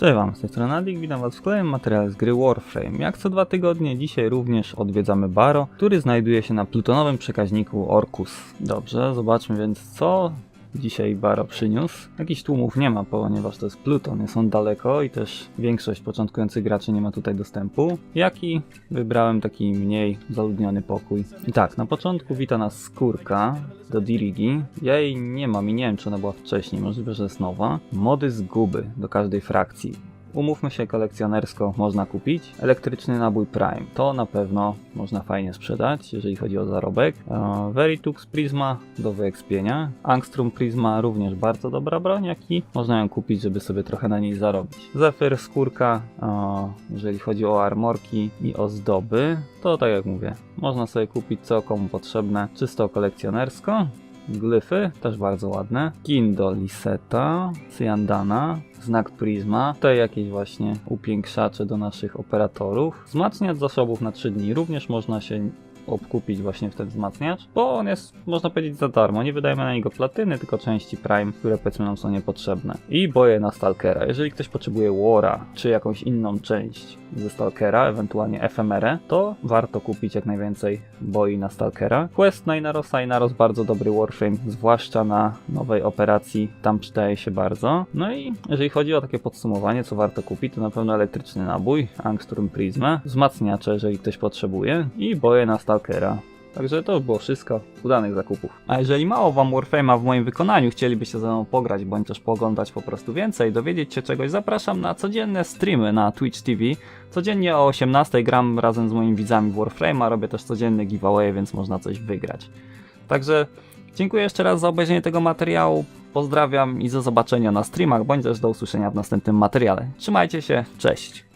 Cześć wam, z tej strony Nadik, witam was w kolejnym materiale z gry Warframe. Jak co dwa tygodnie, dzisiaj również odwiedzamy Baro, który znajduje się na plutonowym przekaźniku Orkus. Dobrze, zobaczmy więc co dzisiaj Baro przyniósł. Jakichś tłumów nie ma, ponieważ to jest Pluton, jest on daleko i też większość początkujących graczy nie ma tutaj dostępu. Jak i wybrałem taki mniej zaludniony pokój. I tak, na początku wita nas skórka do Dirigi. Ja jej nie mam i nie wiem czy ona była wcześniej, możliwe, że jest nowa. Mody zguby do każdej frakcji. Umówmy się, kolekcjonersko można kupić. Elektryczny nabój Prime. To na pewno można fajnie sprzedać, jeżeli chodzi o zarobek. E, Veritux Prisma do wyekspienia. Angstrom Prisma również bardzo dobra broń, jak i można ją kupić, żeby sobie trochę na niej zarobić. Zephyr skórka, e, jeżeli chodzi o armorki i ozdoby, to tak jak mówię, można sobie kupić co komu potrzebne, czysto kolekcjonersko. Glyfy, też bardzo ładne. Kindo Liseta, Cyandana, znak Prisma. Tutaj jakieś właśnie upiększacze do naszych operatorów. Wzmacniacz zasobów na 3 dni. Również można się obkupić właśnie w ten wzmacniacz, bo on jest, można powiedzieć, za darmo. Nie wydajemy na niego platyny, tylko części Prime, które powiedzmy nam są niepotrzebne. I boje na Stalkera. Jeżeli ktoś potrzebuje Wara, czy jakąś inną część ze Stalkera, ewentualnie efemerę, to warto kupić jak najwięcej boi na Stalkera. Quest na Inarosa, Inaros bardzo dobry Warframe, zwłaszcza na nowej operacji, tam przydaje się bardzo. No i jeżeli chodzi o takie podsumowanie, co warto kupić, to na pewno elektryczny nabój, Angstrom Prisma, wzmacniacze, jeżeli ktoś potrzebuje i boje na Stalkera. Także to było wszystko. Udanych zakupów. A jeżeli mało wam Warframe'a w moim wykonaniu, chcielibyście ze mną pograć, bądź też pooglądać po prostu więcej, dowiedzieć się czegoś, zapraszam na codzienne streamy na Twitch TV. Codziennie o 18 gram razem z moimi widzami Warframe'a, robię też codzienne giveaway, więc można coś wygrać. Także dziękuję jeszcze raz za obejrzenie tego materiału. Pozdrawiam i do zobaczenia na streamach, bądź też do usłyszenia w następnym materiale. Trzymajcie się, cześć!